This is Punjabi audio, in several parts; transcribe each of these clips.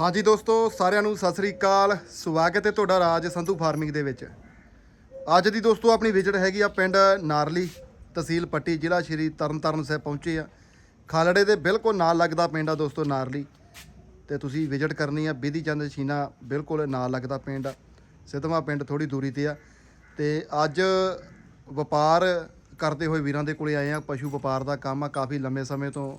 ਹਾਂਜੀ ਦੋਸਤੋ, ਸਾਰਿਆਂ ਨੂੰ ਸਤਿ ਸ੍ਰੀ ਅਕਾਲ। ਸਵਾਗਤ ਹੈ ਤੁਹਾਡਾ ਰਾਜ ਸੰਧੂ ਫਾਰਮਿੰਗ ਦੇ ਵਿੱਚ। ਅੱਜ ਦੀ ਦੋਸਤੋ, ਆਪਣੀ ਵਿਜ਼ਿਟ ਹੈਗੀ ਆ ਪਿੰਡ ਨਾਰਲੀ ਤਹਿਸੀਲ ਪੱਟੀ, ਜ਼ਿਲ੍ਹਾ ਸ਼੍ਰੀ ਤਰਨਤਾਰਨ ਸਾਹਿਬ ਪਹੁੰਚੇ ਆ। ਖਾਲੜੇ ਦੇ ਬਿਲਕੁਲ ਨਾਲ ਲੱਗਦਾ ਪਿੰਡ ਆ ਦੋਸਤੋ ਨਾਰਲੀ। ਤੇ ਤੁਸੀਂ ਵਿਜ਼ਿਟ ਕਰਨੀ ਆ, ਬਿਧੀ ਚੰਦ ਛੀਨਾ ਬਿਲਕੁਲ ਨਾਲ ਲੱਗਦਾ ਪਿੰਡ ਆ। ਸਿੱਧਵਾਂ ਪਿੰਡ ਥੋੜੀ ਦੂਰੀ ਤੇ ਆ। ਤੇ ਅੱਜ ਵਪਾਰ ਕਰਦੇ ਹੋਏ ਵੀਰਾਂ ਦੇ ਕੋਲੇ ਆਏ ਆ, ਪਸ਼ੂ ਵਪਾਰ ਦਾ ਕੰਮ ਆ, ਕਾਫੀ ਲੰਮੇ ਸਮੇਂ ਤੋਂ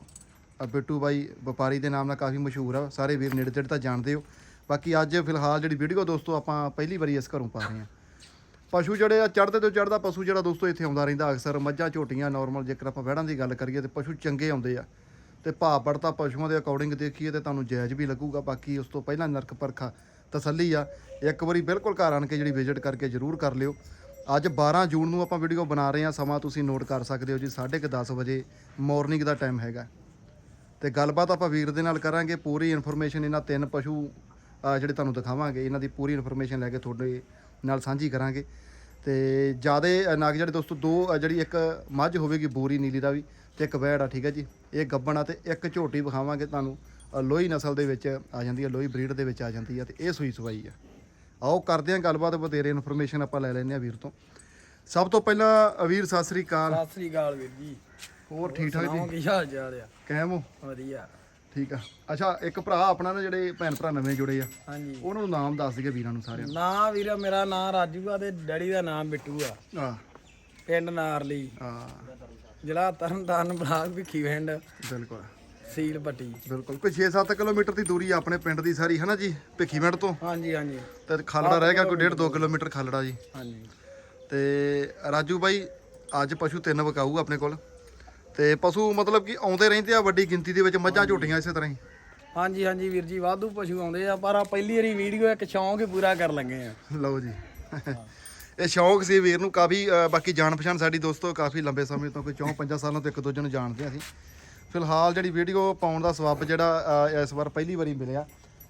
ਬਿੱਟੂ ਬਾਈ ਵਪਾਰੀ ਦੇ ਨਾਮ ਨਾਲ ਕਾਫੀ ਮਸ਼ਹੂਰ ਆ। ਸਾਰੇ ਵੀਰ ਨੇੜੇ ਤੇੜੇ ਤਾਂ ਜਾਣਦੇ ਹੋ। ਬਾਕੀ ਅੱਜ ਫਿਲਹਾਲ ਜਿਹੜੀ ਵੀਡੀਓ ਦੋਸਤੋ, ਆਪਾਂ ਪਹਿਲੀ ਵਾਰੀ ਇਸ ਘਰੋਂ ਪਾ ਰਹੇ ਹਾਂ। ਪਸ਼ੂ ਜਿਹੜੇ ਆ, ਚੜ੍ਹਦੇ ਤੋਂ ਚੜ੍ਹਦਾ ਪਸ਼ੂ ਜਿਹੜਾ ਦੋਸਤੋ, ਇੱਥੇ ਆਉਂਦਾ ਰਹਿੰਦਾ। ਅਕਸਰ ਮੱਝਾਂ, ਝੋਟੀਆਂ ਨਾਰਮਲ ਜੇਕਰ ਆਪਾਂ ਵਹਿੜਾਂ ਦੀ ਗੱਲ ਕਰੀਏ ਤੇ ਪਸ਼ੂ ਚੰਗੇ ਆਉਂਦੇ ਆ। ਤੇ ਭਾਅ ਪੜਤਾ ਪਸ਼ੂਆਂ ਦੇ ਅਕੋਰਡਿੰਗ ਦੇਖੀਏ ਤੇ ਤੁਹਾਨੂੰ ਜਾਇਜ਼ ਵੀ ਲੱਗੂਗਾ। ਬਾਕੀ ਉਸ ਤੋਂ ਪਹਿਲਾਂ ਨਰਕ ਪਰਖਾ ਤਸੱਲੀ ਆ। ਇੱਕ ਵਾਰੀ ਬਿਲਕੁਲ ਘਰ ਆਣ ਕੇ ਜਿਹੜੀ ਵਿਜ਼ਿਟ ਕਰਕੇ ਜ਼ਰੂਰ ਕਰ ਲਿਓ। ਅੱਜ 12 ਜੂਨ ਨੂੰ ਆਪਾਂ ਵੀਡੀਓ ਬਣਾ ਰਹੇ ਹਾਂ। ਸਮਾਂ ਤੁਸੀਂ ਨੋਟ ਕਰ ਸਕਦੇ ਹੋ ਜੀ 10:30 ਵਜੇ ਮਾਰਨਿੰਗ ਦਾ ਟਾਈਮ ਹੈਗਾ। ਤੇ ਗੱਲਬਾਤ ਆਪਾਂ ਵੀਰ ਦੇ ਨਾਲ ਕਰਾਂਗੇ। ਪੂਰੀ ਇਨਫੋਰਮੇਸ਼ਨ ਇਹਨਾਂ ਤਿੰਨ ਪਸ਼ੂ ਜਿਹੜੇ ਤੁਹਾਨੂੰ ਦਿਖਾਵਾਂਗੇ, ਇਹਨਾਂ ਦੀ ਪੂਰੀ ਇਨਫੋਰਮੇਸ਼ਨ ਲੈ ਕੇ ਤੁਹਾਡੇ ਨਾਲ ਸਾਂਝੀ ਕਰਾਂਗੇ। ਤੇ ਜਿਆਦੇ ਨਾਗ ਜਿਹੜੇ ਦੋਸਤੋ, ਦੋ ਜਿਹੜੀ ਇੱਕ ਮੱਝ ਹੋਵੇਗੀ ਬੋਰੀ, ਨੀਲੀ ਦਾ ਵੀ, ਤੇ ਇੱਕ ਵੈੜ ਆ, ਠੀਕ ਹੈ ਜੀ। ਇਹ ਗੱਬਣ ਆ ਤੇ ਇੱਕ ਝੋਟੀ ਵਿਖਾਵਾਂਗੇ ਤੁਹਾਨੂੰ। ਲੋਹੀ ਨਸਲ ਦੇ ਵਿੱਚ ਆ ਜਾਂਦੀ ਹੈ ਲੋਹੀ ਬਰੀਡ ਦੇ ਵਿੱਚ ਆ ਜਾਂਦੀ ਹੈ ਤੇ ਇਹ ਸੂਈ ਸਵਾਈ ਆ। ਆਓ ਕਰਦੇ ਹਾਂ ਗੱਲਬਾਤ, ਵਧੇਰੇ ਇਨਫੋਰਮੇਸ਼ਨ ਆਪਾਂ ਲੈ ਲੈਂਦੇ ਆ ਵੀਰ ਤੋਂ। ਸਭ ਤੋਂ ਪਹਿਲਾਂ ਵੀਰ, ਸਤਿ ਸ੍ਰੀ ਅਕਾਲ। ਸਤਿ ਸ੍ਰੀ ਅਕਾਲ ਵੀਰ ਜੀ। ਹੋਰ ਠੀਕ ਠਾਕ ਜੀ? ਕੀ ਹਾਲ ਚਾਲ ਆ? ਕਹਿਮ ਹੋ? ਵਧੀਆ। ਠੀਕ ਆ। ਅੱਛਾ ਇੱਕ ਭਰਾ ਆਪਣਾ ਨਾ ਜਿਹੜੇ ਭੈਣ ਭਰਾ ਨਵੇਂ ਜੁੜੇ ਆ ਹਾਂਜੀ। ਉਹਨਾਂ ਨੂੰ ਨਾਮ ਦੱਸ ਦਈਏ ਵੀਰਾਂ ਨੂੰ ਸਾਰਿਆਂ ਨਾਂ। ਵੀਰ ਮੇਰਾ ਨਾਂ ਰਾਜੂ ਆ ਤੇ ਡੈਡੀ ਦਾ ਨਾਮ ਬਿੱਟੂ ਆ। ਨੂੰ ਆ ਪਿੰਡ ਨਾਰਲੀ। ਆ ਜ਼ਿਲ੍ਹਾ ਤਰਨਤਾਰਨ ਬਲਾਕ ਭਿੱਖੀ ਪਿੰਡ ਬਿਲਕੁਲ। ਸੀਲ ਪੱਟੀ ਬਿਲਕੁਲ। ਕੋਈ 6-7 ਕਿਲੋਮੀਟਰ ਦੀ ਦੂਰੀ ਆ ਆਪਣੇ ਪਿੰਡ ਦੀ ਸਾਰੀ ਹਨਾ ਜੀ? ਭਿੱਖੀਵਿੰਡ ਤੋਂ? ਹਾਂਜੀ ਹਾਂਜੀ। ਤੇ ਖਾਲੜਾ ਰਹਿ ਗਿਆ ਕੋਈ 1.5-2 ਕਿਲੋਮੀਟਰ ਖਾਲੜਾ ਜੀ। ਹਾਂਜੀ। ਤੇ ਰਾਜੂ ਬਾਈ ਅੱਜ ਪਸ਼ੂ ਤਿੰਨ ਵਿਕਾਊ ਆਪਣੇ ਕੋਲ। ਤੇ ਪਸ਼ੂ ਮਤਲਬ ਕਿ ਆਉਂਦੇ ਰਹਿੰਦੇ ਆ ਵੱਡੀ ਗਿਣਤੀ ਦੇ ਵਿੱਚ ਮੱਝਾਂ ਝੋਟੀਆਂ ਇਸੇ ਤਰ੍ਹਾਂ ਹੀ। ਹਾਂਜੀ ਹਾਂਜੀ ਵੀਰ ਜੀ ਵਾਧੂ ਪਸ਼ੂ ਆਉਂਦੇ ਆ ਪਰ ਆ ਪਹਿਲੀ ਵਾਰੀ ਵੀਡੀਓ ਇੱਕ ਸ਼ੌਂਕ ਹੀ ਪੂਰਾ ਕਰਨ ਲੱਗੇ ਆ। ਲਓ ਜੀ। ਇਹ ਸ਼ੌਂਕ ਸੀ ਵੀਰ ਨੂੰ ਕਾਫੀ ਬਾਕੀ ਜਾਣ ਪਛਾਣ ਸਾਡੀ ਦੋਸਤੋ ਕਾਫੀ ਲੰਬੇ ਸਮੇਂ ਤੋਂ ਕੋਈ 4-5 ਸਾਲਾਂ ਤੋਂ ਇੱਕ ਦੂਜੇ ਨੂੰ ਜਾਣਦੇ ਆ ਅਸੀਂ। ਫਿਲਹਾਲ ਜਿਹੜੀ ਵੀਡੀਓ ਪਾਉਣ ਦਾ ਸਬੱਬ ਜਿਹੜਾ ਇਸ ਵਾਰ ਪਹਿਲੀ ਵਾਰੀ ਮਿਲਿਆ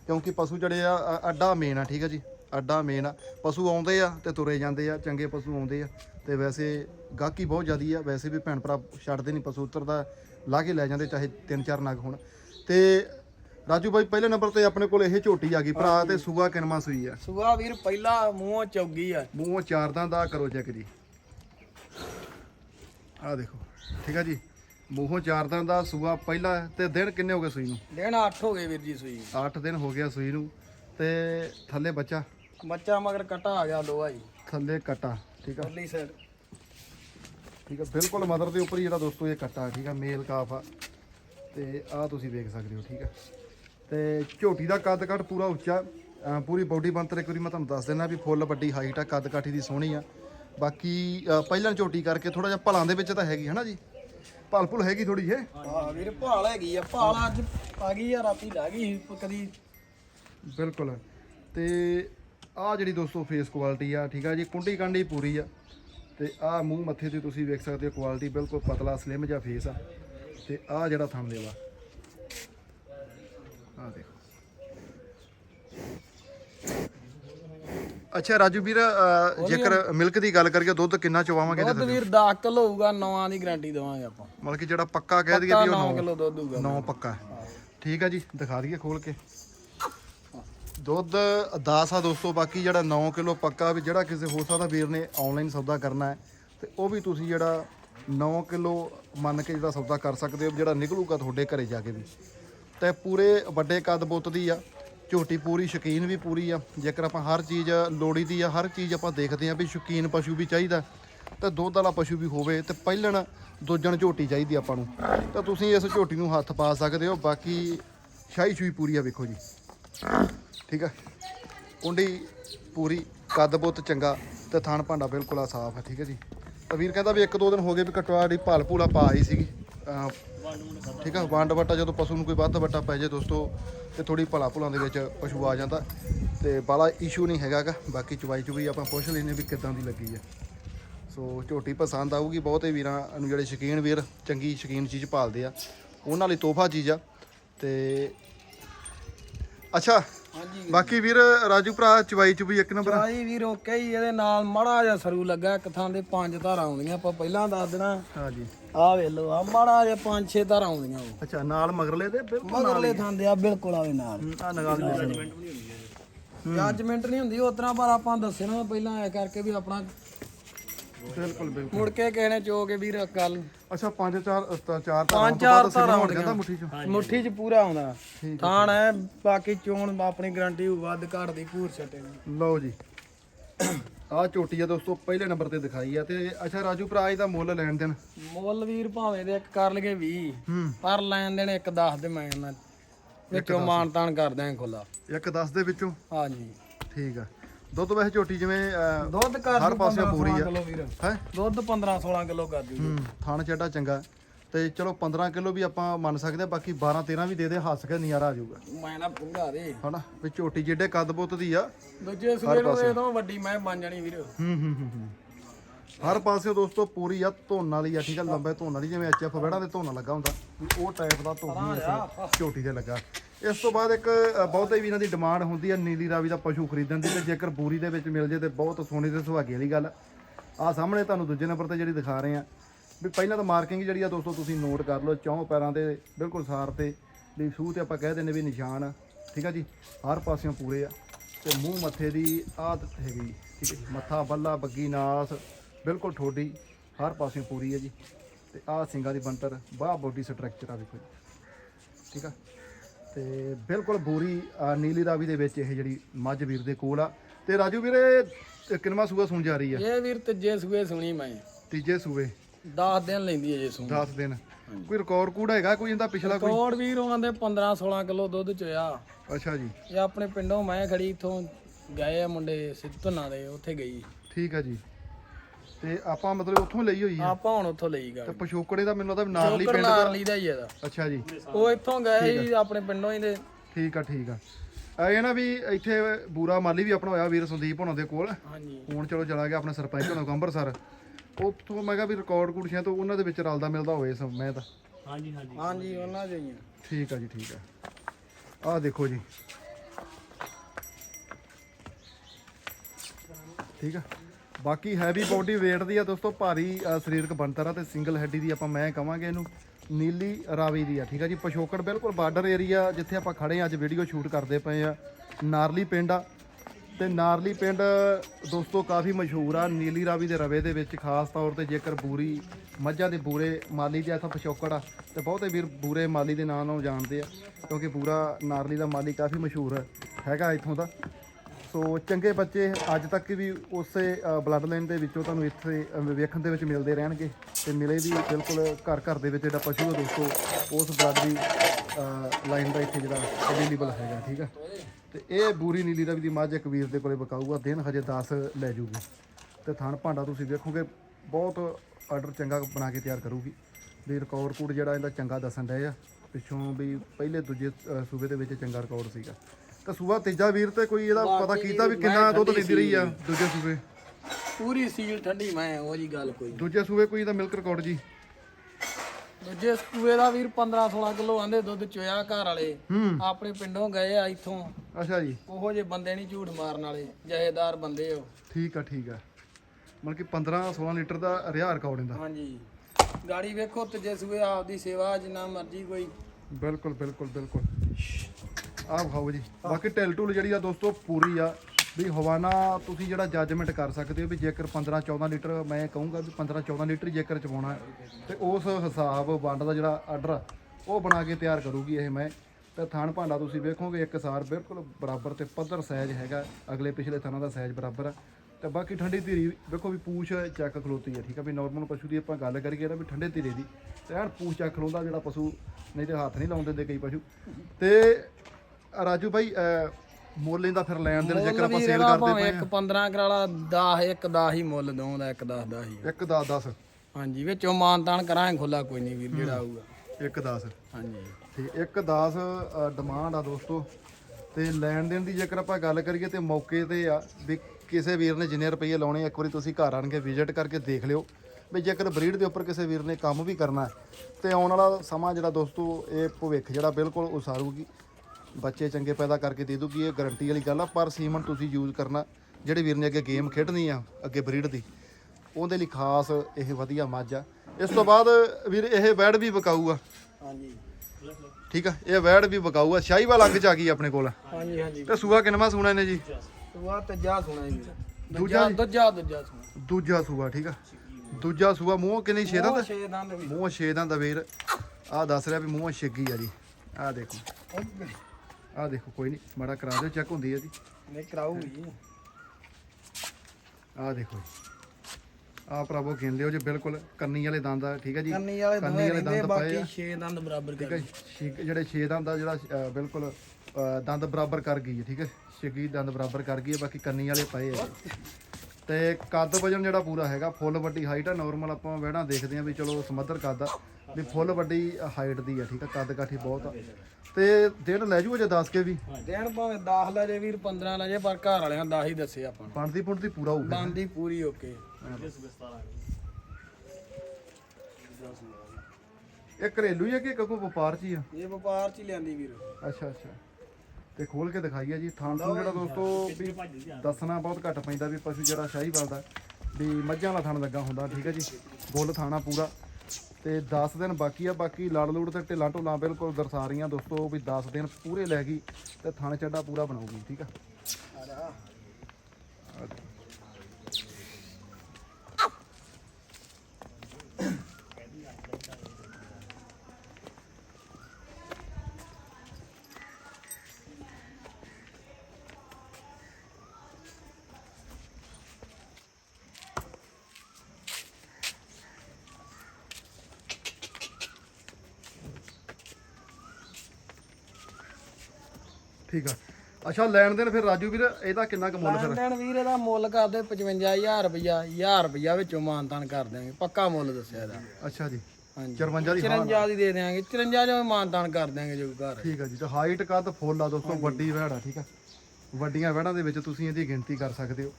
ਕਿਉਂਕਿ ਪਸ਼ੂ ਜਿਹੜੇ ਆ ਅੱਡਾ ਮੇਨ ਆ ਠੀਕ ਆ ਜੀ? ਅੱਡਾ ਮੇਨ ਆ। ਪਸ਼ੂ ਆਉਂਦੇ ਆ ਤੇ ਤੁਰੇ ਜਾਂਦੇ ਆ ਚੰਗੇ ਪਸ਼ੂ ਆਉਂਦੇ ਆ। ਤੇ ਵੈਸੇ ਗਾਹਕੀ ਬਹੁਤ ਜ਼ਿਆਦੀ ਆ। ਵੈਸੇ ਵੀ ਭੈਣ ਭਰਾ ਛੱਡਦੇ ਨਹੀਂ ਪਸ਼ੂ ਉਤਰਦਾ ਲਾ ਕੇ ਲੈ ਜਾਂਦੇ ਚਾਹੇ ਤਿੰਨ ਚਾਰ ਨਗ ਹੋਣ। ਤੇ ਰਾਜੂ ਬਾਈ ਪਹਿਲੇ ਨੰਬਰ ਤੇ ਆਪਣੇ ਕੋਲ ਇਹ ਝੋਟੀ ਆ ਗਈ ਭਰਾ ਤੇ ਸੂਆ ਕਿਨਮਾ ਸੂਈ ਆ? ਸੁਆ ਵੀਰ ਪਹਿਲਾ ਮੂੰਹੋਂ ਚੌਗੀ ਆ। ਮੂੰਹੋਂ ਚਾਰ ਦੰਦ ਆ ਕਰੋ ਚੈੱਕ ਜੀ। ਆ ਦੇਖੋ ਠੀਕ ਆ ਜੀ। ਮੂੰਹੋਂ ਚਾਰ ਦੰਦ ਦਾ ਸੂਆ ਪਹਿਲਾ ਤੇ ਦਿਨ ਕਿੰਨੇ ਹੋ ਗਏ ਸੂਈ ਨੂੰ? ਦਿਨ 8 ਹੋ ਗਏ ਵੀਰ ਜੀ ਸੂਈ 8 ਦਿਨ ਹੋ ਗਿਆ ਸੂਈ ਨੂੰ ਤੇ ਥੱਲੇ ਬੱਚਾ? ਬੱਚਾ ਮਗਰ ਕਟਾ ਆ ਗਿਆ ਲੋਹਾ ਜੀ। ਥੱਲੇ ਕਟਾ। ਠੀਕ ਆ? ਪਰਲੀ ਸਾਈਡ ਠੀਕ ਆ ਬਿਲਕੁਲ ਮਦਰ ਦੇ ਉੱਪਰ ਹੀ ਜਿਹੜਾ ਦੋਸਤੋ ਇਹ ਕਟਾ ਠੀਕ ਆ ਮੇਲ ਕਾਫ ਆ। ਤੇ ਆ ਤੁਸੀਂ ਵੇਖ ਸਕਦੇ ਹੋ ਠੀਕ ਆ। ਤੇ ਝੋਟੀ ਦਾ ਕੱਦ ਕੱਟ ਪੂਰਾ ਉੱਚਾ ਅਹ ਪੂਰੀ ਬੋਡੀ ਬੰਤਰ ਇੱਕ ਵਾਰੀ ਮੈਂ ਤੁਹਾਨੂੰ ਦੱਸ ਦਿੰਦਾ ਵੀ ਫੁੱਲ ਵੱਡੀ ਹਾਈਟ ਆ ਕੱਦ ਕਾਠੀ ਦੀ ਸੋਹਣੀ ਆ। ਬਾਕੀ ਅਹ ਪਹਿਲਾਂ ਝੋਟੀ ਕਰਕੇ ਥੋੜਾ ਜਿਹਾ ਭਲਾਂ ਦੇ ਵਿੱਚ ਤਾਂ ਹੈਗੀ ਹਨਾ ਜੀ? ਭਲ ਭੁਲ ਹੈਗੀ ਥੋੜੀ ਜਿਹੀ ਹਾਂ ਵੀਰ ਭਾਲ ਹੈਗੀ ਆ। ਭਾਲ ਅੱਜ ਆ ਗਈ ਆ ਰਾਤੀ ਲਾ ਗਈ ਸੀ, ਕਦੀ ਬਿਲਕੁਲ। ਤੇ ਆ ਜਿਹੜੀ ਦੋਸਤੋ ਫੇਸ ਕੁਆਲਿਟੀ ਆ ਠੀਕ ਆ ਜੀ ਕੁੰਡੀ ਕਾਂਡੀ ਪੂਰੀ ਆ। ਤੇ ਆ ਮੂੰਹ ਮੱਥੇ ਤੇ ਤੁਸੀਂ ਵੇਖ ਸਕਦੇ ਹੋ ਕੁਆਲਿਟੀ ਬਿਲਕੁਲ ਪਤਲਾ ਸਲਿਮ ਜਿਹਾ ਫੇਸ ਆ। ਤੇ ਆ ਜਿਹੜਾ ਥਣ ਦੇਵਾ ਆ ਦੇਖੋ। ਅੱਛਾ ਰਾਜੂ ਵੀਰ ਅ, ਜੇਕਰ ਮਿਲਕ ਦੀ ਗੱਲ ਕਰੀਏ ਦੁੱਧ ਕਿੰਨਾ ਚਵਾਵਾਂਗੇ ਦੁੱਧ ਵੀਰ 10 ਕਿਲੋ ਹੋਊਗਾ ਨੌਆਂ ਦੀ ਗਾਰੰਟੀ ਦਵਾਂਗੇ ਆਪਾਂ। ਮਤਲਬ ਕਿ ਜਿਹੜਾ ਪੱਕਾ ਕਹਿ ਦਈਏ ਵੀ 9 ਉਹ ਕਿਲੋ ਦੁੱਧ ਹੋਊਗਾ। 9 ਪੱਕਾ। ਹੈ। ਠੀਕ ਆ ਜੀ ਦਿਖਾ ਦਈਏ ਖੋਲ ਕੇ। ਦੁੱਧ 10 ਆ ਦੋਸਤੋ, ਬਾਕੀ ਜਿਹੜਾ 9 ਕਿਲੋ ਪੱਕਾ ਵੀ ਜਿਹੜਾ ਕਿਸੇ ਹੋ ਸਕਦਾ ਵੀਰ ਨੇ ਆਨਲਾਈਨ ਸੌਦਾ ਕਰਨਾ ਹੈ, ਤੇ ਉਹ ਵੀ ਤੁਸੀਂ ਜਿਹੜਾ 9 ਕਿਲੋ ਮੰਨ ਕੇ ਜਿਹੜਾ ਸੌਦਾ ਕਰ ਸਕਦੇ ਹੋ, ਜਿਹੜਾ ਨਿਕਲੂਗਾ ਤੁਹਾਡੇ ਘਰੇ ਜਾ ਕੇ ਵੀ। ਤੇ ਪੂਰੇ ਵੱਡੇ ਕੱਦ ਬੁੱਤ ਦੀ ਆ, ਝੋਟੀ ਪੂਰੀ, ਸ਼ੌਕੀਨ ਵੀ ਪੂਰੀ ਆ। ਜੇਕਰ ਆਪਾਂ ਹਰ ਚੀਜ਼ ਲੋੜੀ ਦੀ ਆ, ਹਰ ਚੀਜ਼ ਆਪਾਂ ਦੇਖਦੇ ਆ ਵੀ ਸ਼ੌਕੀਨ ਪਸ਼ੂ ਵੀ ਚਾਹੀਦਾ ਤੇ ਦੁੱਧ ਵਾਲਾ ਪਸ਼ੂ ਵੀ ਹੋਵੇ, ਤੇ ਪਹਿਲਣ ਦੋਜਣ ਝੋਟੀ ਚਾਹੀਦੀ ਆਪਾਂ ਨੂੰ। ਤਾਂ ਤੁਸੀਂ ਇਸ ਝੋਟੀ ਨੂੰ ਹੱਥ ਪਾ ਸਕਦੇ ਹੋ, ਬਾਕੀ ਸ਼ਾਹੀ ਸ਼ੂਈ ਪੂਰੀ ਆ ਵੇਖੋ ਜੀ। ਠੀਕ ਆ? ਕੁੰਡੀ ਪੂਰੀ, ਕੱਦ ਬੁੱਤ ਚੰਗਾ ਤੇ ਥਣ ਭਾਂਡਾ ਬਿਲਕੁਲ ਆ ਸਾਫ਼ ਹੈ ਠੀਕ ਹੈ ਜੀ? ਤਾਂ ਵੀਰ ਕਹਿੰਦਾ ਵੀ ਇੱਕ ਦੋ ਦਿਨ ਹੋ ਗਏ ਵੀ ਕਟਵਾ ਦੀ, ਭਾਲ ਭੂਲਾ ਪਾ ਆਈ ਸੀਗੀ। ਠੀਕ ਆ? ਵੰਡ ਵਟਾ ਜਦੋਂ ਪਸ਼ੂ ਨੂੰ ਕੋਈ ਵੱਧ ਵਟਾ ਪੈ ਜੇ ਦੋਸਤੋ, ਤੇ ਥੋੜੀ ਭਲਾ ਭੁਲਾਂ ਦੇ ਵਿੱਚ ਪਸ਼ੂ ਆ ਜਾਂਦਾ। ਤੇ ਬਾਲਾ ਇਸ਼ੂ ਨਹੀਂ ਹੈਗਾਗਾ ਬਾਕੀ ਚਵਾਈ ਚੁਵਾਈ ਆਪਾਂ ਪੁੱਛ ਲੈਨੇ ਵੀ ਕਿੱਦਾਂ ਦੀ ਲੱਗੀ ਆ। ਸੋ ਝੋਟੀ ਪਸੰਦ ਆਊਗੀ ਬਹੁਤੇ ਵੀਰਾਂ ਨੂੰ ਜਿਹੜੇ ਸ਼ੌਕੀਨ ਵੀਰ, ਚੰਗੀ ਸ਼ੌਕੀਨ ਚੀਜ਼ ਭਾਲਦੇ ਆ। ਉਹਨਾਂ ਲਈ ਤੋਹਫਾ ਚੀਜ਼ ਆ। ਤੇ ਅੱਛਾ ਹਾਂਜੀ। ਬਾਕੀ ਵੀਰ ਰਾਜੂ ਭਰਾ ਚਵਾਈ ਚੁਬੀ ਇੱਕ ਨੰਬਰ। ਚਵਾਈ ਵੀਰ ਓਕੇ ਹੀ ਇਹਦੇ ਨਾਲ ਮਾੜਾ ਜਿਹਾ ਸਰੂ ਲੱਗਾ ਇੱਕ ਥਾਂ ਦੇ ਪੰਜ ਧਾਰਾਂ ਆਉਂਦੀਆਂ ਆਪਾਂ ਪਹਿਲਾਂ ਦੱਸ ਦੇਣਾ। ਹਾਂ ਜੀ ਆ ਵੇ ਲੋ ਆ ਮਾੜਾ ਜਿਹਾ ਪੰਜ ਛੇ ਧਾਰਾਂ ਆਉਂਦੀਆਂ ਉਹ। ਅੱਛਾ ਨਾਲ ਮਗਰਲੇ ਦੇ ਬਿਲਕੁਲ ਮਗਰਲੇ ਥਾਂਦੇ ਆ ਬਿਲਕੁਲ ਆਵੇ ਨਾਲ। ਆ। ਨਗਾਲ ਦੇ ਜੱਜਮੈਂਟ ਨਹੀਂ ਹੁੰਦੀ ਉਸ ਤਰ੍ਹਾਂ ਪਰ ਆਪਾਂ ਦੱਸੇ ਨਾ ਪਹਿਲਾਂ ਐ ਕਰਕੇ ਵੀ ਆਪਣਾ ਬਿਲਕੁਲ ਬਿਲਕੁਲ। ਮੁੜ ਕੇ ਕਿਸੇ ਨੇ ਚੋ ਕੇ ਵੀਰ ਗੱਲ ਅੱਛਾ ਪੰਜ ਚਾਰ ਤਾਂ ਚਾਰ ਤਾਂ ਪੰਜ ਚਾਰ ਧਾਰਾਂ ਹੋਣ ਜਾਂਦਾ ਮੁੱਠੀ ਚ। ਮੁੱਠੀ 'ਚ ਪੂਰਾ ਆਉਂਦਾ। ਥਾਣ ਹੈ। ਬਾਕੀ ਚੋਣ ਆਪਣੀ ਗਾਰੰਟੀ ਵੱਧ ਘੱਟ ਦੀ ਪੂਰ ਛੱਟੇ ਦੀ। ਲਓ ਜੀ। ਆ ਝੋਟੀ ਆ ਦੋਸਤੋ ਪਹਿਲੇ ਨੰਬਰ ਤੇ ਦਿਖਾਈ ਆ ਤੇ ਅੱਛਾ ਰਾਜੂ ਭਰਾ ਇਹਦਾ ਮੁੱਲ ਲੈਣ ਦੇਣ। ਮੁੱਲ ਵੀਰ ਭਾਵੇਂ ਦੇ ਇੱਕ ਕਰ ਲਗੇ 20 ਹੂੰ। ਪਰ ਲੈਣ ਦੇਣ ਇੱਕ 10 ਦੇ ਮੈਂ ਵਿੱਚੋਂ ਮਾਨ ਤਾਨ ਕਰ ਦਿਆਂ ਖੁੱਲਾ ਇੱਕ 10 ਦੇ ਵਿੱਚੋਂ? ਹਾਂਜੀ। ਠੀਕ ਆ। ਦੁੱਧ ਵੈਸੇ ਝੋਟੀ ਜਿਵੇਂ ਦੁੱਧ ਕਰ ਹਰ ਪਾਸੇ ਪੂਰੀ ਆ। ਹੈ? ਦੁੱਧ 15 16 ਕਿਲੋ ਕਰ ਦੂ ਹੂੰ ਥਣ ਚੱਡਾ ਚੰਗਾ। ਤੇ ਚਲੋ 15 ਕਿਲੋ ਵੀ ਆਪਾਂ ਮੰਨ ਸਕਦੇ ਆ ਬਾਕੀ 12 13 ਵੀ ਦੇ ਦੇ ਹੱਸ ਕੇ ਨਜ਼ਾਰਾ ਆ ਜਾਊਗਾ। ਮੈਂ ਨਾ ਪੂਰਾ ਦੇ। ਹਨਾ? ਵੀ ਝੋਟੀ ਜਿੱਡੇ ਕੱਦ ਬੁੱਤ ਦੀ ਆ ਦੂਜੇ ਸੂਏ ਨੂੰ ਇਹ ਤੋਂ ਵੱਡੀ ਮੈਂ ਬਣ ਜਾਣੀ ਵੀਰ। ਹੂੰ ਹੂੰ ਹੂੰ ਹੂੰ। ਹਰ ਪਾਸੇ ਦੋਸਤੋ ਪੂਰੀ ਆ ਧੋਣ ਵਾਲੀ ਆ ਠੀਕ ਆ ਲੰਬੇ ਧੋਣ ਵਾਲੀ ਜਿਵੇਂ ਐਚਐਫ ਬੈੜਾਂ ਦੇ ਧੋਣਾ ਲੱਗਾ ਹੁੰਦਾ। ਵੀ ਉਹ ਟਾਈਪ ਦਾ ਧੋਣ ਇਸ ਝੋਟੀ ਤੇ ਲੱਗਾ। ਇਸ ਤੋਂ ਬਾਅਦ ਇੱਕ ਅ, ਬਹੁਤੇ ਇਹਨਾਂ ਦੀ ਡਿਮਾਂਡ ਹੁੰਦੀ ਹੈ ਨੀਲੀ ਰਾਵੀ ਦਾ ਪਸ਼ੂ ਖਰੀਦਣ ਦੀ ਤੇ ਜੇਕਰ ਬੂਰੀ ਦੇ ਵਿੱਚ ਮਿਲ ਜੇ ਤੇ ਬਹੁਤ ਸੋਹਣੀ ਤੇ ਸੁਹਾਗੀ ਵਾਲੀ ਗੱਲ ਆ। ਸਾਹਮਣੇ ਤੁਹਾਨੂੰ ਦੂਜੇ ਨੰਬਰ ਤੇ ਜਿਹੜੀ ਦਿਖਾ ਰਹੇ ਆ। ਵੀ ਪਹਿਲਾਂ ਤਾਂ ਮਾਰਕਿੰਗ ਜਿਹੜੀ ਆ ਦੋਸਤੋ ਤੁਸੀਂ ਨੋਟ ਕਰ ਲਓ ਚੌਂ ਪੈਰਾਂ 'ਤੇ ਬਿਲਕੁਲ ਸਾਰ ਤੇ ਵੀ ਸੂਹ ਤੇ ਆਪਾਂ ਕਹਿ ਦਿੰਦੇ ਵੀ ਨਿਸ਼ਾਨ ਆ, ਠੀਕ ਆ ਜੀ? ਹਰ ਪਾਸਿਓਂ ਪੂਰੇ ਆ। ਤੇ ਮੂੰਹ ਮੱਥੇ ਦੀ ਆਦਤ ਹੈਗੀ ਠੀਕ ਹੈ ਜੀ। ਮੱਥਾ ਬੱਲਾ ਬੱਗੀ ਨਾਸ ਬਿਲਕੁਲ ਠੋਡੀ ਹਰ ਪਾਸਿਓਂ ਪੂਰੀ ਹੈ ਜੀ। ਤੇ ਆਹ ਸਿੰਗਾਂ ਦੀ ਬਣਤਰ ਬਾਹ ਬੋਡੀ ਸਟਰਕਚਰ ਆ ਵੇਖੋ ਜੀ। ਠੀਕ ਆ? ਤੇ ਬਿਲਕੁਲ ਬੂਰੀ ਨੀਲੀ ਰਾਵੀ ਦੇ ਵਿੱਚ ਇਹ ਜਿਹੜੀ ਮੱਝ ਵੀਰ ਦੇ ਕੋਲ ਆ। ਤੇ ਰਾਜੂ ਵੀਰੇ ਕਿੰਨਵਾਂ ਸੂਆ ਸੁਣ ਜਾ ਰਹੀ ਆ? ਇਹ ਵੀਰ ਤੀਜੇ ਸੂਏ ਸੁਣੀ ਮੈਂ। ਤੀਜੇ ਸੂਏ? 10 ਦਿਨ ਲੈਂਦੀ ਹੈ ਜੇ ਸੁਣੀ। 10 ਦਿਨ। ਕੋਈ ਰਿਕਾਰਡ ਕੂੜਾ ਹੈਗਾ ਕੋਈ ਇਹਦਾ ਪਿਛਲਾ ਕੋਈ? ਕੋੜ ਵੀਰ ਉਹਨਾਂ ਦੇ 15 16 ਕਿਲੋ ਦੁੱਧ ਚੋਇਆ। ਅੱਛਾ ਜੀ। ਇਹ ਆਪਣੇ ਪਿੰਡੋਂ ਮੈਂ ਖੜੀ ਇਥੋਂ ਗਏ ਆ ਮੁੰਡੇ ਸਿੱਧਨਾ ਦੇ ਉੱਥੇ ਗਈ। ਠੀਕ ਆ ਜੀ। ਤੇ ਆਪਾਂ ਮਤਲਬ ਉੱਥੋਂ ਲਈ ਹੋਈ ਆ? ਆਪਾਂ ਹੁਣ ਉੱਥੋਂ ਲਈ ਤੇ ਗਾੜੀ ਪਸ਼ੋਕੜੇ ਦਾ ਮੈਨੂੰ ਲੱਗਦਾ ਨਾਰਲੀ ਚੋਕਰ ਪਿੰਡ ਨਾਰ ਲਈ ਦਾ ਹੀ ਇਹਦਾ। ਅੱਛਾ ਜੀ। ਉਹ ਇੱਥੋਂ ਗਏ ਸੀ ਆਪਣੇ ਪਿੰਡੋਂ ਹੀ ਦੇ ਠੀਕ ਆ ਠੀਕ ਆ। ਇਹ ਨਾ ਵੀ ਇੱਥੇ ਬੂਰਾ ਮਾਲੀ ਵੀ ਆਪਣਾ ਹੋਇਆ ਵੀਰ ਸੰਦੀਪ ਹੋਣਾ ਦੇ ਕੋਲ। ਹਾਂਜੀ। ਹੁਣ ਚਲੋ ਚਲਾ ਗਿਆ ਆਪਣੇ ਸਰਪੰਚ ਹੋਣਾ ਅੰਮ੍ਰਿਤਸਰ ਉੱਥੋਂ ਮੈਂ ਕਿਹਾ ਵੀ ਰਿਕਾਰਡ ਕੁੜ ਸ਼ਾਇਦ ਉਹਨਾਂ ਦੇ ਵਿੱਚ ਰਲਦਾ ਮਿਲਦਾ ਹੋਵੇ ਸਭ ਮੈਂ ਤਾਂ। ਹਾਂਜੀ ਉਹਨਾਂ ਦੇ ਹੀ। ਠੀਕ ਆ ਜੀ ਠੀਕ ਆ। ਆਹ ਦੇਖੋ ਜੀ। ਠੀਕ ਆ। ਬਾਕੀ ਹੈਵੀ ਬੋਡੀ weight ਦੀ ਆ ਦੋਸਤੋ ਭਾਰੀ ਅ, ਸਰੀਰਕ ਬਣਤਰ ਆ ਤੇ ਸਿੰਗਲ ਹੈਡੀ ਦੀ ਆਪਾਂ ਮੈਂ ਕਵਾਂਗੇ ਇਹਨੂੰ। ਨੀਲੀ ਰਾਵੀ ਦੀ ਆ ਠੀਕ ਆ ਜੀ? ਪਸ਼ੋਕੜ ਬਿਲਕੁਲ ਬਾਰਡਰ ਏਰੀਆ ਜਿੱਥੇ ਆਪਾਂ ਖੜੇ ਆ ਅੱਜ ਵੀਡੀਓ ਸ਼ੂਟ ਕਰਦੇ ਪਏ ਆ। ਨਾਰਲੀ ਪਿੰਡ ਆ ਤੇ ਨਾਰਲੀ ਪਿੰਡ ਦੋਸਤੋ ਕਾਫੀ ਮਸ਼ਹੂਰ ਆ ਨੀਲੀ ਰਾਵੀ ਦੇ ਰਵੇ ਦੇ ਵਿੱਚ ਖਾਸ ਤੌਰ ਤੇ ਜੇਕਰ ਬੂਰੀ ਮੱਝਾਂ ਦੇ ਬੂਰੇ ਮਾਲੀ ਦੇ ਇੱਥੋਂ ਪਿਛੋਕੜ ਆ ਤੇ ਬਹੁਤੇ ਵੀਰ ਬੂਰੇ ਮਾਲੀ ਦੇ ਨਾਂ ਨਾਲ ਜਾਣਦੇ ਆ ਕਿਉਂਕਿ ਬੂਰਾ ਨਾਰਲੀ ਦਾ ਮਾਲੀ ਕਾਫੀ ਮਸ਼ਹੂਰ ਹੈ- ਹੈਗਾ ਇੱਥੋਂ ਦਾ। ਸੋ ਚੰਗੇ ਬੱਚੇ ਅੱਜ ਤੱਕ ਵੀ ਉਸੇ ਬਲੱਡ ਲਾਈਨ ਦੇ ਵਿੱਚੋਂ ਤੁਹਾਨੂੰ ਇੱਥੇ ਵੇਖਣ ਦੇ ਵਿੱਚ ਮਿਲਦੇ ਰਹਿਣਗੇ ਤੇ ਮਿਲੇ ਵੀ ਬਿਲਕੁਲ ਘਰ ਘਰ ਦੇ ਵਿੱਚ ਜਿਹੜਾ ਪਸ਼ੂ ਹੈ ਦੋਸਤੋ, ਉਸ ਬਲੱਡ ਦੀ ਲਾਈਨ ਦਾ ਇੱਥੇ ਜਿਹੜਾ ਅਵੇਲੇਬਲ ਹੈਗਾ, ਠੀਕ ਆ? ਤੇ ਇਹ ਬੂਰੀ ਨੀਲੀ ਦਾ ਵੀ ਦੀ ਮੱਝ ਇੱਕ ਵੀਰ ਦੇ ਕੋਲੇ ਬਕਾਊਗਾ ਦਿਨ ਹਜੇ 10 ਲੈ ਜੂਗੀ। ਤੇ ਥਣ ਭਾਂਡਾ ਤੁਸੀਂ ਵੇਖੋਗੇ, ਬਹੁਤ ਆਰਡਰ ਚੰਗਾ ਬਣਾ ਕੇ ਤਿਆਰ ਕਰੂਗੀ। ਵੀ ਰਿਕਾਰਡ ਕੋਡ ਜਿਹੜਾ ਇਹਦਾ ਚੰਗਾ ਦੱਸਣ ਡਏ ਆ, ਪਿੱਛੋਂ ਵੀ ਪਹਿਲੇ ਦੂਜੇ ਸੂਬੇ ਦੇ ਵਿੱਚ ਚੰਗਾ ਰਿਕਾਰਡ ਸੀਗਾ। ਤਾਂ ਸੂਬਾ ਤੀਜਾ ਵੀਰ ਤੇ ਕੋਈ ਇਹਦਾ ਪਤਾ ਕੀਤਾ ਵੀ ਕਿੰਨਾ ਦੁੱਧ ਦਿੰਦੀ ਰਹੀ ਆ ਦੂਜੇ ਸੂਬੇ? ਪੂਰੀ ਸੀਲ ਠੰਡੀ ਮੈਂ ਉਹ ਜੀ ਗੱਲ ਕੋਈ। ਦੂਜੇ ਸੂਬੇ ਕੋਈ ਇਹਦਾ ਮਿਲਕ ਰਿਕਾਰਡ ਜੀ। ਦੂਜੇ ਸੂਏ ਦਾ ਵੀਰ 15 16 ਕਿਲੋ ਆਂਦੇ ਦੁੱਧ ਚੋਇਆ ਘਰ ਵਾਲੇ। ਹੂੰ। ਆਪਣੇ ਪਿੰਡੋਂ ਗਏ ਆ ਇੱਥੋਂ। ਅੱਛਾ ਜੀ। ਉਹੋ ਜੇ ਬੰਦੇ ਨਹੀਂ ਝੂਠ ਮਾਰਨ ਵਾਲੇ ਜਹੇਦਾਰ ਬੰਦੇ ਹੋ ਠੀਕ ਆ ਠੀਕ ਆ। ਮਤਲਬ ਕਿ 15 16 ਲੀਟਰ ਦਾ ਰਿਹਾ ਰਿਕਾਰਡ ਇਹਦਾ। ਹਾਂਜੀ। ਗਾੜੀ ਵੇਖੋ ਤੀਜੇ ਸੂਏ ਆਪਦੀ ਸੇਵਾ ਜਿੰਨਾ ਮਰਜ਼ੀ ਕੋਈ। ਬਿਲਕੁਲ ਬਿਲਕੁਲ ਬਿਲਕੁਲ। ਆਹ ਖਾਓ ਜੀ। ਬਾਕੀ ਟੈਲ ਟੂਲ ਜਿਹੜੀ ਆ ਦੋਸਤੋ ਪੂਰੀ ਆ। ਵੀ ਹਵਾਨਾ ਤੁਸੀਂ ਜਿਹੜਾ ਜੱਜਮੈਂਟ ਕਰ ਸਕਦੇ ਹੋ ਵੀ ਜੇਕਰ 15 14 ਲੀਟਰ ਮੈਂ ਕਹੂੰਗਾ ਵੀ 15 14 ਲੀਟਰ ਜੇਕਰ ਚਵਾਉਣਾ ਹੈ, ਤੇ ਉਸ ਹਿਸਾਬ ਵੰਡ ਦਾ ਜਿਹੜਾ ਆਰਡਰ ਆ ਉਹ ਬਣਾ ਕੇ ਤਿਆਰ ਕਰੂਗੀ ਇਹ ਮੈਂ। ਤਾਂ ਥਾਣ ਭਾਂਡਾ ਤੁਸੀਂ ਵੇਖੋਗੇ ਇੱਕ ਸਾਰ ਬਿਲਕੁਲ ਬਰਾਬਰ ਤੇ ਪੱਧਰ ਸਾਈਜ਼ ਹੈਗਾ। ਅਗਲੇ ਪਿਛਲੇ ਥਾਣਾ ਦਾ ਸਾਈਜ਼ ਬਰਾਬਰ ਆ। ਤੇ ਬਾਕੀ ਠੰਡੀ ਧੀਰੀ ਵੇਖੋ ਵੀ ਪੂਛ ਚੱਕ ਖਲੋਤੀ ਹੈ ਠੀਕ ਆ ਵੀ ਨਾਰਮਲ ਪਸ਼ੂ ਦੀ ਆਪਾਂ ਗੱਲ ਕਰੀਏ ਤਾਂ ਵੀ ਠੰਡੇ ਧੀਰੇ ਦੀ। ਤੇ ਐਨ ਪੂਛ ਚੱਕ ਖਲੋਂਦਾ ਜਿਹੜਾ ਪਸ਼ੂ ਨਹੀਂ ਤੇ ਹੱਥ ਨਹੀਂ ਲਾਉਂਦੇ ਦਿੰਦੇ ਕਈ ਪਸ਼ੂ। ਤੇ ਰਾਜੂ ਭਾਈ ਮੁੱਲ ਇਹਦਾ ਫਿਰ ਲੈਣ ਦੇਣ ਜੇਕਰ ਆਪਾਂ ਸੇਲ ਕਰਦੇ ਪਏ ਇੱਕ 15 ਕਰਾਲਾ 10 ਇੱਕ 10 ਹੀ ਮੁੱਲ ਦੋਂਦਾ ਇੱਕ 10 10 ਹੀ। ਇੱਕ 10 10 ਹਾਂਜੀ ਵਿੱਚੋਂ ਮਾਨਤਾਨ ਕਰਾਂਗੇ ਖੁੱਲਾ ਕੋਈ ਨਹੀਂ ਵੀਰ ਜਿਹੜਾ ਆਊਗਾ। ਇੱਕ 10 ਹਾਂਜੀ। ਠੀਕ ਇੱਕ 10 ਡਿਮਾਂਡ ਆ ਦੋਸਤੋ। ਤੇ ਲੈਣ ਦੇਣ ਦੀ ਜੇਕਰ ਆਪਾਂ ਗੱਲ ਕਰੀਏ ਤੇ ਮੌਕੇ ਤੇ ਆ ਵੀ ਕਿਸੇ ਵੀਰ ਨੇ ਜਿੰਨੇ ਰੁਪਏ ਲਾਉਣੇ ਇੱਕ ਵਾਰੀ ਤੁਸੀਂ ਘਰ ਆਣ ਕੇ ਵਿਜ਼ਿਟ ਕਰਕੇ ਦੇਖ ਲਿਓ। ਵੀ ਜੇਕਰ ਬਰੀਡ ਦੇ ਉੱਪਰ ਕਿਸੇ ਵੀਰ ਨੇ ਕੰਮ ਵੀ ਕਰਨਾ ਤੇ ਆਉਣ ਵਾਲਾ ਸਮਾਂ ਜਿਹੜਾ ਦੋਸਤੋ ਇਹ ਭਵਿੱਖ ਜਿਹੜਾ ਬਿਲਕੁਲ ਉਸਾਰੂਗੀ। ਬੱਚੇ ਚੰਗੇ ਪੈਦਾ ਕਰਕੇ ਦੇ ਦੂਗੀ ਇਹ ਗਾਰੰਟੀ ਵਾਲੀ ਗੱਲ ਆ ਪਰ ਸੀਮਨ ਤੁਸੀਂ ਯੂਜ਼ ਕਰਨਾ ਜਿਹੜੇ ਵੀਰ ਨੇ ਅੱਗੇ ਗੇਮ ਖੇਡਣੀ ਆ ਅੱਗੇ ਬਰੀਡ ਦੀ ਉਹਦੇ ਲਈ ਖਾਸ ਇਹ ਵਧੀਆ ਮੱਝ ਆ। ਇਸ ਤੋਂ ਬਾਅਦ ਵੀਰ ਇਹ ਵੈੜ ਵੀ ਵਿਕਾਊ ਆ ਹਾਂਜੀ। ਠੀਕ ਆ ਇਹ ਵੈੜ ਵੀ ਵਿਕਾਊ ਆ ਸ਼ਾਹੀਵਾਲ ਅੰਗ ਚ ਆ ਗਈ ਆਪਣੇ ਕੋਲ। ਹਾਂਜੀ ਹਾਂਜੀ। ਤੇ ਸੂਆ ਕਿੰਨਵਾਂ ਸੂਣਾ ਇਹਨੇ ਜੀ? ਸੁਆ ਤੀਜਾ ਸੁਣਾ ਜੀ। ਦੂਜਾ ਦੂਜਾ ਦੂਜਾ ਦੂਜਾ ਸੁਣਾ ਦੂਜਾ ਸੂਆ ਠੀਕ ਆ। ਦੂਜਾ ਸੂਆ ਮੂੰਹ ਕਿੰਨੀ ਸ਼ੇਰਾਂ ਦਾ ਛੇ ਦੰਦ ਵੀ। ਮੂੰਹ ਛੇ ਦਾ ਵੀਰ। ਆ ਦੱਸ ਰਿਹਾ ਵੀ ਮੂੰਹ ਛਿੱਗੀ ਆ ਜੀ। ਆ ਦੇਖੋ। ਆ ਦੇਖੋ ਕੋਈ ਨਹੀਂ ਮਾੜਾ ਕਰਾ ਦਿਓ ਚੈੱਕ ਹੁੰਦੀ ਹੈ ਜੀ। ਨੇ ਕਰਾਊਗੀ। ਆ ਦੇਖੋ ਆ ਭਰਾਵੋ ਗਿਣ ਲਿਓ ਜੀ ਬਿਲਕੁਲ ਕੰਨੀ ਵਾਲੇ ਦੰਦ ਆ ਠੀਕ ਹੈ ਜੀ? ਕੰਨੀ ਵਾਲੇ ਰਹਿੰਦੇ ਦੰਦ ਪਏ ਬਾਕੀ ਆ ਛੇ ਦੰਦ ਬਰਾਬਰ ਠੀਕ ਕਰ ਹੈ ਛੇ- ਜਿਹੜੇ ਛੇ ਦੰਦ ਦਾ ਜਿਹੜਾ ਬਿਲਕੁਲ ਦੰਦ ਬਰਾਬਰ ਕਰ ਗਈ ਹੈ ਠੀਕ ਹੈ ਛਿੱਗੀ ਦੰਦ ਬਰਾਬਰ ਕਰ ਗਈ ਹੈ ਬਾਕੀ ਕੰਨੀ ਵਾਲੇ ਪਏ ਆ। ਤੇ ਕੱਦ ਵਜਨ ਜਿਹੜਾ ਪੂਰਾ ਹੈਗਾ ਫੁੱਲ ਵੱਡੀ ਹਾਈਟ ਆ ਨਾਰਮਲ ਆਪਾਂ ਵਹਿਣਾ ਦੇਖਦੇ ਆ ਵੀ ਚਲੋ ਸਮੱਧਰ ਕੱਦ ਆ। ਵੀ ਫੁੱਲ ਵੱਡੀ ਹਾਈਟ ਦੀ ਆ ਠੀਕ ਆ ਕੱਦ ਕਾਠੀ ਬਹੁਤ ਆ। ਤੇ ਦਿਨ ਲੈ ਜੂ ਅਜੇ ਦੱਸ ਕੇ ਵੀ? ਦੇਣ ਭਾਵੇਂ 10 ਲੈ ਜੇ ਵੀਰ 15 ਲੈ ਜੇ ਪਰ ਘਰ ਵਾਲਿਆਂ 10 ਹੀ ਦੱਸੇ ਆਪਾਂ ਨੂੰ। ਬਣਦੀ ਪੁੰਦੀ ਪੂਰਾ ਹੋਊਗਾ। ਬੰਦੀ ਪੂਰੀ ਓਕੇ ਇਹ ਘਰੇਲੂ ਹੀ ਆ ਕਿ ਕੋਈ ਵਪਾਰ ਚ ਹੀ ਆ? ਇਹ ਵਪਾਰ ਚ ਹੀ ਲਿਆਂਦੀ ਵੀਰ। ਅੱਛਾ ਅੱਛਾ। ਤੇ ਖੋਲ ਕੇ ਦਿਖਾਈਏ ਜੀ। ਥਾਂ ਤੋਂ ਜਿਹੜਾ ਦੋਸਤੋ ਵੀ ਦੱਸਣਾ ਬਹੁਤ ਘੱਟ ਪੈਂਦਾ ਵੀ ਪਸ਼ੂ ਜਿਹੜਾ ਸ਼ਾਹੀਵਾਲ ਦਾ ਵੀ ਮੱਝਾਂ ਵਾਲਾ ਥਣ ਲੱਗਾ ਹੁੰਦਾ ਠੀਕ ਹੈ ਜੀ। ਬੁੱਲ ਥਾਣਾ ਪੂਰਾ। ਤੇ 10 ਦਿਨ ਬਾਕੀ ਆ, ਬਾਕੀ ਲੜ ਲੂੜ ਤੇ ਢਿੱਲਾਂ ਢੁੱਲਾਂ ਬਿਲਕੁਲ ਦਰਸਾ ਰਹੀਆਂ ਦੋਸਤੋ ਵੀ 10 ਦਿਨ ਪੂਰੇ ਲੈ ਗਈ ਤੇ ਥਣ ਚੱਡਾ ਪੂਰਾ ਬਣਾਉਗੀ ਠੀਕ ਆ? ਠੀਕ ਆ। ਅੱਛਾ ਲੈਣ ਦੇਣ ਫਿਰ ਰਾਜੂ ਵੀਰ ਇਹਦਾ ਕਿੰਨਾ ਕੁ ਮੁੱਲ ਫਿਰ? ਲੈਣ ਵੀਰ ਇਹਦਾ ਮੁੱਲ ਕਰਦੇ 55000 ਰੁਪਇਆ 1000 ਰੁਪਇਆ ਵਿੱਚੋਂ ਮਾਨਤਾਨ ਕਰ ਦਿਆਂਗੇ। ਪੱਕਾ ਮੁੱਲ ਦੱਸਿਆ ਇਹਦਾ। ਅੱਛਾ ਜੀ। ਹਾਂਜੀ। 54 ਦੀ ਹਾਂ। 54 ਦੀ ਦੇ ਦਿਆਂਗੇ। 54 ਜੋ ਮਾਨਤਾਨ ਕਰ ਦਿਆਂਗੇ ਜੋ ਘਰ। ਠੀਕ ਆ ਜੀ। ਤੇ ਹਾਈਟ ਕੱਦ ਫੁੱਲ ਆ ਦੋਸਤੋ ਵੱਡੀ ਵਹਿੜ ਆ ਠੀਕ ਆ। ਵੱਡੀਆਂ ਵਹਿੜਾਂ ਦੇ ਵਿੱਚ ਤੁਸੀਂ ਇਹਦੀ ਗਿਣਤੀ ਕਰ ਸਕਦੇ ਹੋ।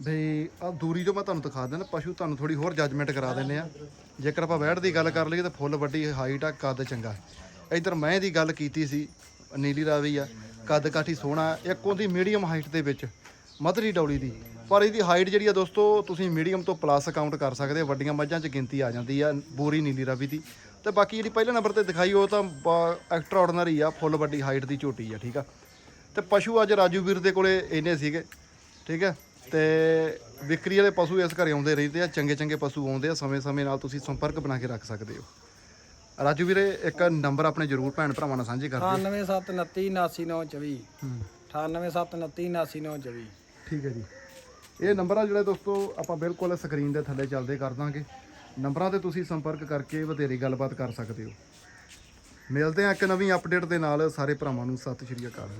ਬਈ ਆ ਦੂਰੀ ਤੋਂ ਮੈਂ ਤੁਹਾਨੂੰ ਦਿਖਾ ਦਿੰਦਾ ਪਸ਼ੂ ਤੁਹਾਨੂੰ ਥੋੜੀ ਹੋਰ ਜੱਜਮੈਂਟ ਕਰਾ ਦਿੰਨੇ ਆ। ਜੇਕਰ ਆਪਾਂ ਵਹਿੜ ਦੀ ਗੱਲ ਕਰ ਲਈਏ ਤਾਂ ਫੁੱਲ ਵੱਡੀ ਹਾਈਟ ਆ ਕੱਦ ਚੰਗਾ। ਇਧਰ ਮੈਂ ਦੀ ਗੱਲ ਕੀਤੀ ਸੀ ਨੀਲੀ ਰਾਵੀ ਆ। ਕੱਦ ਕਾਠੀ ਸੋਹਣਾ ਇੱਕ ਉਹਦੀ ਮੀਡੀਅਮ ਹਾਈਟ ਦੇ ਵਿੱਚ, ਮਧਰੀ ਡੌਲੀ ਦੀ। ਪਰ ਇਹਦੀ ਹਾਈਟ ਜਿਹੜੀ ਆ ਦੋਸਤੋ, ਤੁਸੀਂ ਮੀਡੀਅਮ ਤੋਂ ਪਲੱਸ ਕਾਊਂਟ ਕਰ ਸਕਦੇ ਹੋ, ਵੱਡੀਆਂ ਮੱਝਾਂ 'ਚ ਗਿਣਤੀ ਆ ਜਾਂਦੀ ਆ, ਬੋਰੀ ਨੀਲੀ ਰਾਵੀ ਦੀ। ਤੇ ਬਾਕੀ ਜਿਹੜੀ ਪਹਿਲੇ ਨੰਬਰ ਤੇ ਦਿਖਾਈ, ਉਹ ਤਾਂ ਐਕਸਟਰਾ ਆਰਡੀਨਰੀ ਆ, ਫੁੱਲ ਵੱਡੀ ਹਾਈਟ ਦੀ ਝੋਟੀ ਆ, ਠੀਕ ਆ। ਤੇ ਪਸ਼ੂ ਅੱਜ ਰਾਜੂ ਵੀਰ ਦੇ ਕੋਲੇ ਇੰਨੇ ਸੀਗੇ, ਠੀਕ ਹੈ ਤੇ ਵਿਕਰੀ ਵਾਲੇ ਪਸ਼ੂ ਇਸ ਘਰੇ ਆਉਂਦੇ ਰਹਿੰਦੇ ਆ ਚੰਗੇ ਚੰਗੇ ਪਸ਼ੂ ਆਉਂਦੇ ਆ, ਸਮੇਂ-ਸਮੇਂ ਨਾਲ ਤੁਸੀਂ ਸੰਪਰਕ ਬਣਾ ਕੇ ਰੱਖ ਸਕਦੇ ਹੋ। ਰਾਜੂ ਵੀਰੇ ਇੱਕ ਨੰਬਰ ਆਪਣੇ ਜਰੂਰ ਭੈਣ ਭਰਾਵਾਂ ਨਾਲ ਸਾਂਝੇ ਕਰ ਦਿਓ। 9779299924 ਹੂੰ। 9879299924 ਠੀਕ ਹੈ ਜੀ। ਇਹ ਨੰਬਰ ਆ ਜਿਹੜਾ ਦੋਸਤੋ ਆਪਾਂ ਬਿਲਕੁਲ ਸਕਰੀਨ ਦੇ ਥੱਲੇ ਚੱਲਦੇ ਕਰ ਦਾਂਗੇ। ਨੰਬਰਾਂ ਤੇ ਤੁਸੀਂ ਸੰਪਰਕ ਕਰਕੇ ਵਧੇਰੀ ਗੱਲਬਾਤ ਕਰ ਸਕਦੇ ਹੋ। ਮਿਲਦੇ ਆ ਇੱਕ ਨਵੀਂ ਅਪਡੇਟ ਦੇ ਨਾਲ। ਸਾਰੇ ਭਰਾਵਾਂ ਨੂੰ ਸਤਿ ਸ਼੍ਰੀ ਅਕਾਲ।